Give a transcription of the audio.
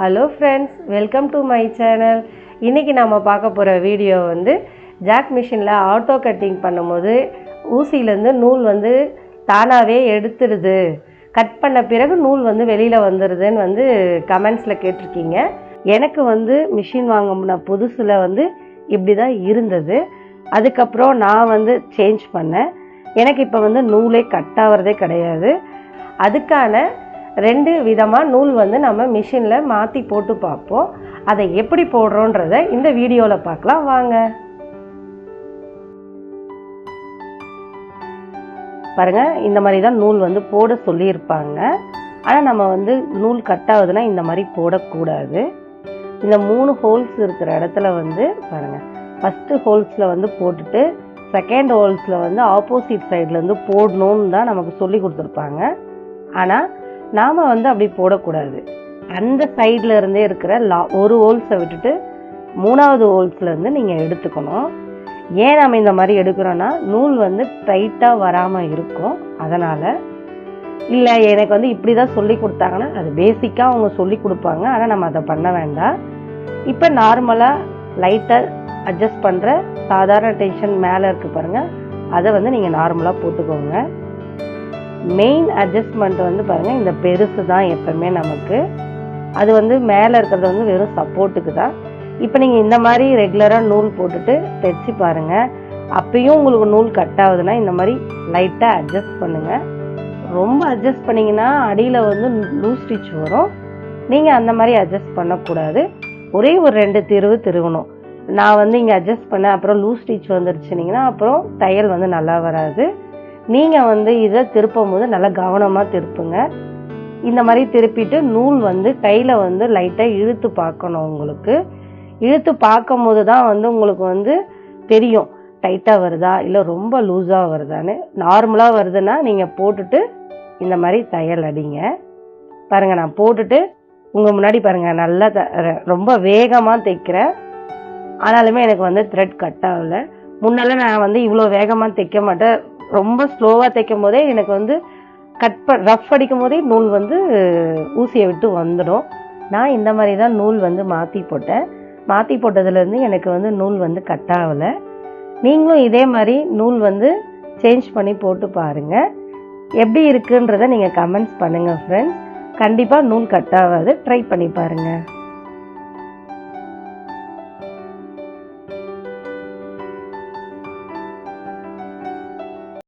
Hello friends welcome to my channel இன்றைக்கி நம்ம பார்க்க போகிற வீடியோ வந்து ஜாக் மிஷினில் ஆட்டோ கட்டிங் பண்ணும்போது ஊசியிலேருந்து நூல் வந்து தானாகவே எடுத்துடுது கட் பண்ண பிறகு நூல் வந்து வெளியில் வந்துடுதுன்னு வந்து கமெண்ட்ஸில் கேட்டிருக்கீங்க. எனக்கு வந்து மிஷின் வாங்கின புதுசில் வந்து இப்படி தான் இருந்தது. அதுக்கப்புறம் நான் வந்து சேஞ்ச் பண்ணேன். எனக்கு இப்போ வந்து நூலே கட் ஆகிறதே கிடையாது. அதுக்கான ரெண்டு விதமாக நூல் வந்து நம்ம மிஷினில் மாற்றி போட்டு பார்ப்போம். அதை எப்படி போடுறோன்றத இந்த வீடியோவில் பார்க்கலாம். வாங்க. பாருங்க இந்த மாதிரி தான் நூல் வந்து போட சொல்லியிருப்பாங்க. ஆனால் நம்ம வந்து நூல் கட் ஆகுதுன்னா இந்த மாதிரி போடக்கூடாது. இந்த மூணு ஹோல்ஸ் இருக்கிற இடத்துல வந்து பாருங்கள் ஃபஸ்ட்டு ஹோல்ஸில் வந்து போட்டுட்டு செகண்ட் ஹோல்ஸில் வந்து ஆப்போசிட் சைட்லேருந்து போடணும்னு தான் நமக்கு சொல்லி கொடுத்துருப்பாங்க. ஆனால் நாம் வந்து அப்படி போடக்கூடாது. அந்த சைடில் இருந்தே இருக்கிற லா ஒரு ஹோல்ஸை விட்டுட்டு மூணாவது ஹோல்ஸ்லேருந்து நீங்கள் எடுத்துக்கணும். ஏன் நம்ம இந்த மாதிரி எடுக்கிறோன்னா நூல் வந்து டைட்டாக வராமல் இருக்கும். அதனால் இல்லை எனக்கு வந்து இப்படி தான் சொல்லி கொடுத்தாங்கன்னா அது பேசிக்காக அவங்க சொல்லி கொடுப்பாங்க. ஆனால் நம்ம அதை பண்ண வேண்டாம். இப்போ நார்மலாக லைட்டாக அட்ஜஸ்ட் பண்ணுற சாதாரண டென்ஷன் மேலே இருக்குது பாருங்கள் அதை வந்து நீங்கள் நார்மலாக போட்டுக்கோங்க. மெயின் அட்ஜஸ்ட்மெண்ட் வந்து பாருங்கள் இந்த பெருசு தான் எப்பவுமே நமக்கு. அது வந்து மேலே இருக்கிறது வந்து வெறும் சப்போர்ட்டுக்கு தான். இப்போ நீங்கள் இந்த மாதிரி ரெகுலராக நூல் போட்டுட்டு தைச்சி பாருங்கள் அப்பயும் உங்களுக்கு நூல் கட் ஆகுதுன்னா இந்த மாதிரி லைட்டாக அட்ஜஸ்ட் பண்ணுங்கள் ரொம்ப அட்ஜஸ்ட் பண்ணிங்கன்னா அடியில் வந்து லூஸ் ஸ்டிச் வரும். நீங்கள் அந்த மாதிரி அட்ஜஸ்ட் பண்ணக்கூடாது. ஒரே ஒரு ரெண்டு திருவு திருவணும். நான் வந்து இங்கே அட்ஜஸ்ட் பண்ணேன் அப்புறம் லூஸ் ஸ்டிச் வந்துருச்சுனிங்கன்னா அப்புறம் தையல் வந்து நல்லா வராது. நீங்கள் வந்து இதை திருப்பும் போது நல்லா கவனமாக திருப்புங்க. இந்த மாதிரி திருப்பிட்டு நூல் வந்து கையில் வந்து லைட்டாக இழுத்து பார்க்கணும் உங்களுக்கு. இழுத்து பார்க்கும் போது தான் வந்து உங்களுக்கு வந்து தெரியும். டைட்டாக வருதா? இல்லை ரொம்ப லூஸாக வருதான்னு. நார்மலாக வருதுன்னா நீங்கள் போட்டுட்டு இந்த மாதிரி தையல் அடிங்க. பாருங்கள் நான் போட்டுட்டு உங்கள் முன்னாடி பாருங்கள் நல்லா த ரொம்ப வேகமாக தைக்கிறேன். ஆனாலுமே எனக்கு வந்து த்ரெட் கட் ஆகலை. முன்னெல்லாம் நான் வந்து இவ்வளோ வேகமாக தைக்க மாட்டேன். ரொம்ப ஸ்லோவாக தைக்கும் போதே எனக்கு வந்து கட் ப ரஃப் அடிக்கும் போதே நூல் வந்து ஊசியை விட்டு வந்துடும். நான் இந்த மாதிரி தான் நூல் வந்து மாற்றி போட்டேன். மாற்றி போட்டதுலேருந்து எனக்கு வந்து நூல் வந்து கட் ஆகலை. நீங்களும் இதே மாதிரி நூல் வந்து சேஞ்ச் பண்ணி போட்டு பாருங்கள் எப்படி இருக்குன்றதை நீங்கள் கமெண்ட்ஸ் பண்ணுங்கள் ஃப்ரெண்ட்ஸ் கண்டிப்பாக நூல் கட் ஆகாது. ட்ரை பண்ணி பாருங்கள்